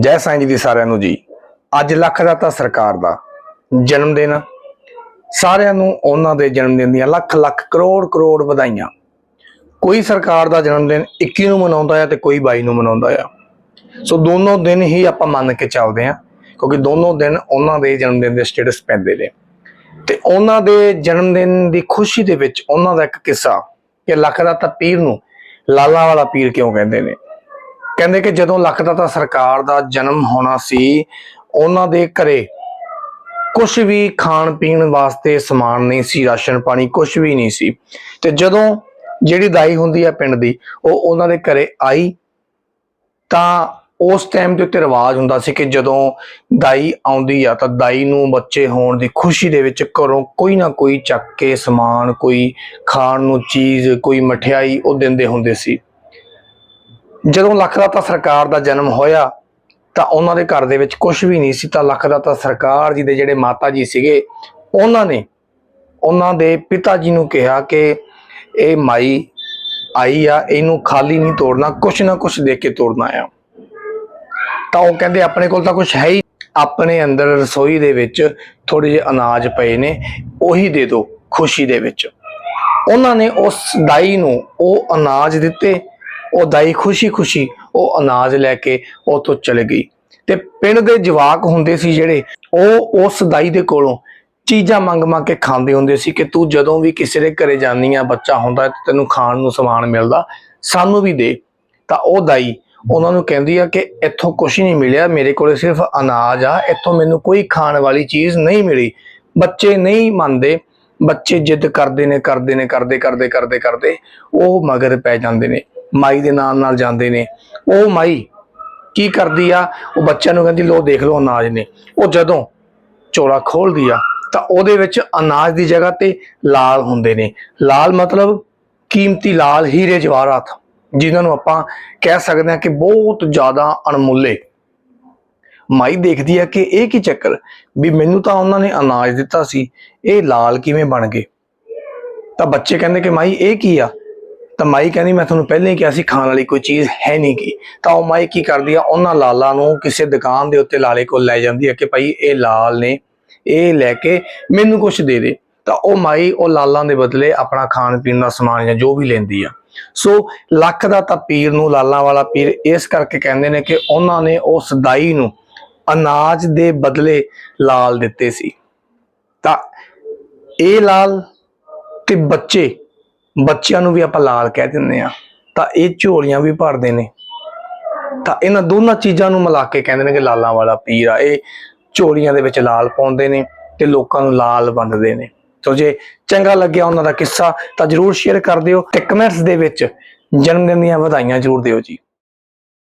ਜੈ ਸਾਈਂ ਜੀ ਦੀ ਸਾਰਿਆਂ ਨੂੰ ਜੀ। ਅੱਜ ਲੱਖ ਦਾ ਤਾਂ ਸਰਕਾਰ ਦਾ ਜਨਮ ਦਿਨ ਸਾਰਿਆਂ ਨੂੰ ਉਹਨਾਂ ਦੇ ਜਨਮ ਦਿਨ ਦੀਆਂ ਲੱਖ ਲੱਖ ਕਰੋੜ ਕਰੋੜ ਵਧਾਈਆਂ। ਕੋਈ ਸਰਕਾਰ ਦਾ ਜਨਮ ਦਿਨ 21 ਨੂੰ ਮਨਾਉਂਦਾ ਹੈ ਤੇ ਕੋਈ 22 ਨੂੰ ਮਨਾਉਂਦਾ ਆ। ਸੋ ਦੋਨੋਂ ਦਿਨ ਹੀ ਆਪਾਂ ਮੰਨ ਕੇ ਚੱਲਦੇ ਆ, ਕਿਉਂਕਿ ਦੋਨੋਂ ਦਿਨ ਉਹਨਾਂ ਦੇ ਜਨਮ ਦਿਨ ਦੇ ਸਟੇਟਸ ਪੈਂਦੇ ਨੇ। ਤੇ ਉਹਨਾਂ ਦੇ ਜਨਮ ਦਿਨ ਦੀ ਖੁਸ਼ੀ ਦੇ ਵਿੱਚ ਉਹਨਾਂ ਦਾ ਇੱਕ ਕਿੱਸਾ ਕਿ ਲੱਖ ਦਾ ਤਾਂ ਪੀਰ ਨੂੰ ਲਾਲਾ ਵਾਲਾ ਪੀਰ ਕਿਉਂ ਕਹਿੰਦੇ ਨੇ? ਕਹਿੰਦੇ ਕਿ ਜਦੋਂ ਲੱਖ ਦਾ ਤਾਂ ਸਰਕਾਰ ਦਾ ਜਨਮ ਹੋਣਾ ਸੀ, ਉਹਨਾਂ ਦੇ ਘਰੇ ਕੁਝ ਵੀ ਖਾਣ ਪੀਣ ਵਾਸਤੇ ਸਮਾਨ ਨਹੀਂ ਸੀ, ਰਾਸ਼ਨ ਪਾਣੀ ਕੁਝ ਵੀ ਨਹੀਂ ਸੀ। ਤੇ ਜਦੋਂ ਜਿਹੜੀ ਦਾਈ ਹੁੰਦੀ ਆ ਪਿੰਡ ਦੀ, ਉਹ ਉਹਨਾਂ ਦੇ ਘਰੇ ਆਈ, ਤਾਂ ਉਸ ਟਾਈਮ ਦੇ ਉੱਤੇ ਰਿਵਾਜ ਹੁੰਦਾ ਸੀ ਕਿ ਜਦੋਂ ਦਾਈ ਆਉਂਦੀ ਆ, ਤਾਂ ਦਾਈ ਨੂੰ ਬੱਚੇ ਹੋਣ ਦੀ ਖੁਸ਼ੀ ਦੇ ਵਿੱਚ ਘਰੋਂ ਕੋਈ ਨਾ ਕੋਈ ਚੱਕ ਕੇ ਸਮਾਨ, ਕੋਈ ਖਾਣ ਨੂੰ ਚੀਜ਼, ਕੋਈ ਮਠਿਆਈ ਉਹ ਦਿੰਦੇ ਹੁੰਦੇ ਸੀ। ਜਦੋਂ ਲੱਖ ਦਾ ਤਾਂ ਸਰਕਾਰ ਦਾ ਜਨਮ ਹੋਇਆ, ਤਾਂ ਉਹਨਾਂ ਦੇ ਘਰ ਦੇ ਵਿੱਚ ਕੁਝ ਵੀ ਨਹੀਂ ਸੀ, ਤਾਂ ਲੱਖ ਦਾ ਤਾਂ ਸਰਕਾਰ ਜੀ ਦੇ ਜਿਹੜੇ ਮਾਤਾ ਜੀ ਸੀਗੇ, ਉਹਨਾਂ ਨੇ, ਉਹਨਾਂ ਦੇ ਪਿਤਾ ਜੀ ਨੂੰ ਕਿਹਾ ਕਿ ਇਹ ਮਾਈ ਆਈ ਆ, ਇਹਨੂੰ ਖਾਲੀ ਨਹੀਂ ਤੋੜਨਾ, ਕੁਛ ਨਾ ਕੁਛ ਦੇ ਕੇ ਤੋੜਨਾ ਆ। ਤਾਂ ਉਹ ਕਹਿੰਦੇ, ਆਪਣੇ ਕੋਲ ਤਾਂ ਕੁਛ ਹੈ ਹੀ ਆਪਣੇ ਅੰਦਰ ਰਸੋਈ ਦੇ ਵਿੱਚ ਥੋੜੇ ਜਿਹੇ ਅਨਾਜ ਪਏ ਨੇ, ਉਹੀ ਦੇ ਦਿਓ ਖੁਸ਼ੀ ਦੇ ਵਿੱਚ। ਉਹਨਾਂ ਨੇ ਉਸ ਦਾਈ ਨੂੰ ਉਹ ਅਨਾਜ ਦਿੱਤੇ ਉਹ ਦਾਈ ਖੁਸ਼ੀ-ਖੁਸ਼ੀ ਉਹ ਅਨਾਜ ਲੈ ਕੇ ਉਹ ਤੋਂ ਚਲੇ ਗਈ। ਤੇ ਪਿੰਡ ਦੇ ਜਵਾਕ ਹੁੰਦੇ ਸੀ ਜਿਹੜੇ, ਉਹ ਉਸ ਦਾਈ ਦੇ ਕੋਲੋਂ ਚੀਜ਼ਾਂ ਮੰਗ-ਮੰਗ ਕੇ ਖਾਂਦੇ ਹੁੰਦੇ ਸੀ ਕਿ ਤੂੰ ਜਦੋਂ ਵੀ ਕਿਸੇ ਦੇ ਘਰੇ ਜਾਂਦੀ ਆ, ਬੱਚਾ ਹੁੰਦਾ ਤੈਨੂੰ ਖਾਣ ਨੂੰ ਸਮਾਨ ਮਿਲਦਾ, ਸਾਨੂੰ ਵੀ ਦੇ। ਤਾਂ ਉਹ ਦਾਈ ਉਹਨਾਂ ਨੂੰ ਕਹਿੰਦੀ ਆ ਕਿ ਇੱਥੋਂ ਕੁਝ ਨਹੀਂ ਮਿਲਿਆ, ਮੇਰੇ ਕੋਲੇ ਸਿਰਫ ਅਨਾਜ ਆ, ਇੱਥੋਂ ਮੈਨੂੰ ਕੋਈ ਖਾਣ ਵਾਲੀ ਚੀਜ਼ ਨਹੀਂ ਮਿਲੀ। ਬੱਚੇ ਨਹੀਂ ਮੰਨਦੇ, ਬੱਚੇ ਜਿੱਦ ਕਰਦੇ ਨੇ ਕਰਦੇ ਨੇ, ਕਰਦੇ ਕਰਦੇ ਕਰਦੇ ਕਰਦੇ ਉਹ ਮਗਰ ਪੈ ਜਾਂਦੇ ਨੇ। ਮਾਈ ਦੇ ਨਾਲ ਨਾਲ ਜਾਂਦੇ ਨੇ। ਉਹ ਮਾਈ ਕੀ ਕਰਦੀ ਆ? ਉਹ ਬੱਚਿਆਂ ਨੂੰ ਕਹਿੰਦੀ ਲੋ ਦੇਖ ਲਓ ਅਨਾਜ ਨੇ। ਉਹ ਜਦੋਂ ਚੋਲਾ ਖੋਲਦੀ ਆ, ਤਾਂ ਉਹਦੇ ਵਿੱਚ ਅਨਾਜ ਦੀ ਜਗ੍ਹਾ ਤੇ ਲਾਲ ਹੁੰਦੇ ਨੇ। ਲਾਲ ਮਤਲਬ ਕੀਮਤੀ ਲਾਲ ਹੀਰੇ ਜਵਾਹਰਾਤ ਜਿਨ੍ਹਾਂ ਨੂੰ ਆਪਾਂ ਕਹਿ ਸਕਦੇ ਹਾਂ ਕਿ ਬਹੁਤ ਜ਼ਿਆਦਾ ਅਣਮੁੱਲੇ। ਮਾਈ ਦੇਖਦੀ ਆ ਕਿ ਇਹ ਕੀ ਚੱਕਰ? ਵੀ ਮੈਨੂੰ ਤਾਂ ਉਹਨਾਂ ਨੇ ਅਨਾਜ ਦਿੱਤਾ ਸੀ, ਇਹ ਲਾਲ ਕਿਵੇਂ ਬਣ ਗਏ? ਤਾਂ ਬੱਚੇ ਕਹਿੰਦੇ ਕਿ ਮਾਈ, ਇਹ ਕੀ ਆ? ਤਾਂ ਮਾਈ ਕਹਿੰਦੀ, ਮੈਂ ਤੁਹਾਨੂੰ ਪਹਿਲਾਂ ਹੀ ਕਿਹਾ ਸੀ, ਖਾਣ ਵਾਲੀ ਕੋਈ ਚੀਜ਼ ਹੈ ਨਹੀਂ ਕੀ ਤਾਂ ਉਹ ਮਾਈ ਕੀ ਕਰਦੀ ਆ, ਉਹਨਾਂ ਲਾਲਾਂ ਨੂੰ ਕਿਸੇ ਦੁਕਾਨ ਦੇ ਉੱਤੇ ਲਾਲੇ ਕੋਲ ਲੈ ਜਾਂਦੀ ਆ ਕਿ ਭਾਈ ਇਹ ਲਾਲ ਨੇ, ਇਹ ਲੈ ਕੇ ਮੈਨੂੰ ਕੁਝ ਦੇ ਦੇ। ਤਾਂ ਉਹ ਮਾਈ ਉਹ ਲਾਲਾਂ ਦੇ ਬਦਲੇ ਆਪਣਾ ਖਾਣ ਪੀਣ ਦਾ ਸਮਾਨ ਜਾਂ ਜੋ ਵੀ ਲੈਂਦੀ ਆ। ਸੋ ਲੱਖ ਦਾ ਤਾਂ ਪੀਰ ਨੂੰ, ਲਾਲਾਂ ਵਾਲਾ ਪੀਰ ਇਸ ਕਰਕੇ ਕਹਿੰਦੇ ਨੇ ਕਿ ਉਹਨਾਂ ਨੇ ਉਸ ਦਾਈ ਨੂੰ ਅਨਾਜ ਦੇ ਬਦਲੇ ਲਾਲ ਦਿੱਤੇ ਸੀ। ਤਾਂ ਇਹ ਲਾਲ ਤੇ ਬੱਚੇ ਬੱਚਿਆਂ ਨੂੰ ਵੀ ਆਪਾਂ ਲਾਲ ਕਹਿ ਦਿੰਦੇ ਆ ਤਾਂ ਇਹ ਝੋਲੀਆਂ ਵੀ ਭਰਦੇ ਨੇ। ਤਾਂ ਇਹਨਾਂ ਦੋਨਾਂ ਚੀਜ਼ਾਂ ਨੂੰ ਮਿਲਾ ਕੇ ਕਹਿੰਦੇ ਨੇ ਕਿ ਲਾਲਾਂ ਵਾਲਾ ਪੀਰ ਆ। ਇਹ ਝੋਲੀਆਂ ਦੇ ਵਿੱਚ ਲਾਲ ਪਾਉਂਦੇ ਨੇ ਤੇ ਲੋਕਾਂ ਨੂੰ ਲਾਲ ਵੰਡਦੇ ਨੇ। ਸੋ ਜੇ ਚੰਗਾ ਲੱਗਿਆ ਉਹਨਾਂ ਦਾ ਕਿੱਸਾ ਤਾਂ ਜਰੂਰ ਸ਼ੇਅਰ ਕਰ ਦਿਓ ਤੇ ਕਮੈਂਟਸ ਦੇ ਵਿੱਚ ਜਨਮ ਦਿਨ ਦੀਆਂ ਵਧਾਈਆਂ ਜਰੂਰ ਦਿਓ ਜੀ।